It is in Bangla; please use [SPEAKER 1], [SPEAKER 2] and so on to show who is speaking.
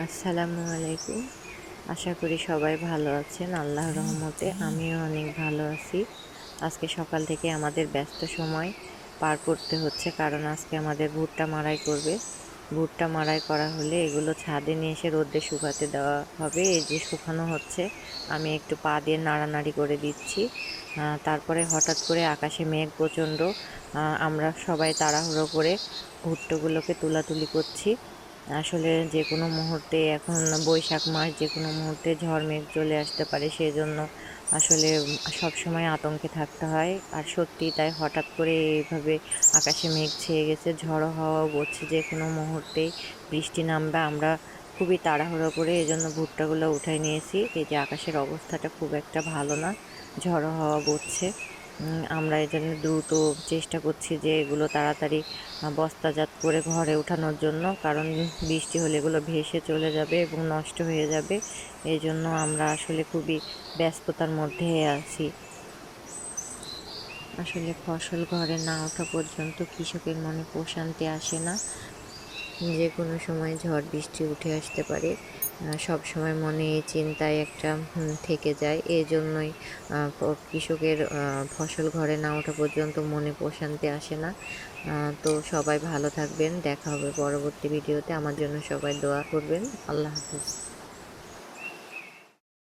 [SPEAKER 1] আসসালামু আলাইকুম। আশা করি সবাই ভালো আছেন। আল্লাহ রহমতে আমিও অনেক ভালো আছি। আজকে সকাল থেকে আমাদের ব্যস্ত সময় পার করতে হচ্ছে, কারণ আজকে আমাদের ভুট্টা মারাই করবে। ভুট্টা মারাই করা হলে এগুলো ছাদে নিয়ে এসে রোদে শুকাতে দেওয়া হবে। এই যে শুকানো হচ্ছে, আমি একটু পা দিয়ে নাড়ানাড়ি করে দিচ্ছি। তারপরে হঠাৎ করে আকাশে মেঘ প্রচণ্ড। আমরা সবাই তাড়াহুড়ো করে ভুট্টোগুলোকে তুলাতুলি করছি। আসলে যে কোনো মুহূর্তে এখন বৈশাখ মাস যে কোনো মুহূর্তে ঝড় মেঘ চলে আসতে পারে সেই জন্য আসলে সব সময় আতঙ্কে থাকতে হয়। আর সত্যি তাই হঠাৎ করে এইভাবে আকাশে মেঘ ছেয়ে গেছে ঝড়ো হওয়া বলছে যে কোনো মুহূর্তেই। বৃষ্টি নামবে আমরা খুবই তাড়াহুড়ো করে এই জন্য ভুট্টাগুলো উঠাই নিয়েছি। এই যে আকাশের অবস্থাটা খুব একটা ভালো না ঝড়ো হওয়া উম, আমরা এই জন্য দ্রুত চেষ্টা করছি যে এগুলো তাড়াতাড়ি বস্তাজাত করে ঘরে ওঠানোর জন্য। কারণ বৃষ্টি হলে এগুলো ভেসে চলে যাবে এবং নষ্ট হয়ে যাবে। এই জন্য আমরা আসলে খুবই ব্যস্ততার মধ্যে আছি। আসলে ফসল ঘরে না ওঠা পর্যন্ত কৃষকের মনে প্রশান্তি আসে না। যে কোনো সময় ঝড় বৃষ্টি উঠে আসতে পারে। সব সময় মনে এই চিন্তায় একটা থেকে যায়। এই জন্যই কৃষকের ফসল ঘরে না ওঠা পর্যন্ত মনে প্রশান্তি আসে না। তো সবাই ভালো থাকবেন। দেখা হবে পরবর্তী ভিডিওতে। আমার জন্য সবাই দোয়া করবেন। আল্লাহ হাফিজ।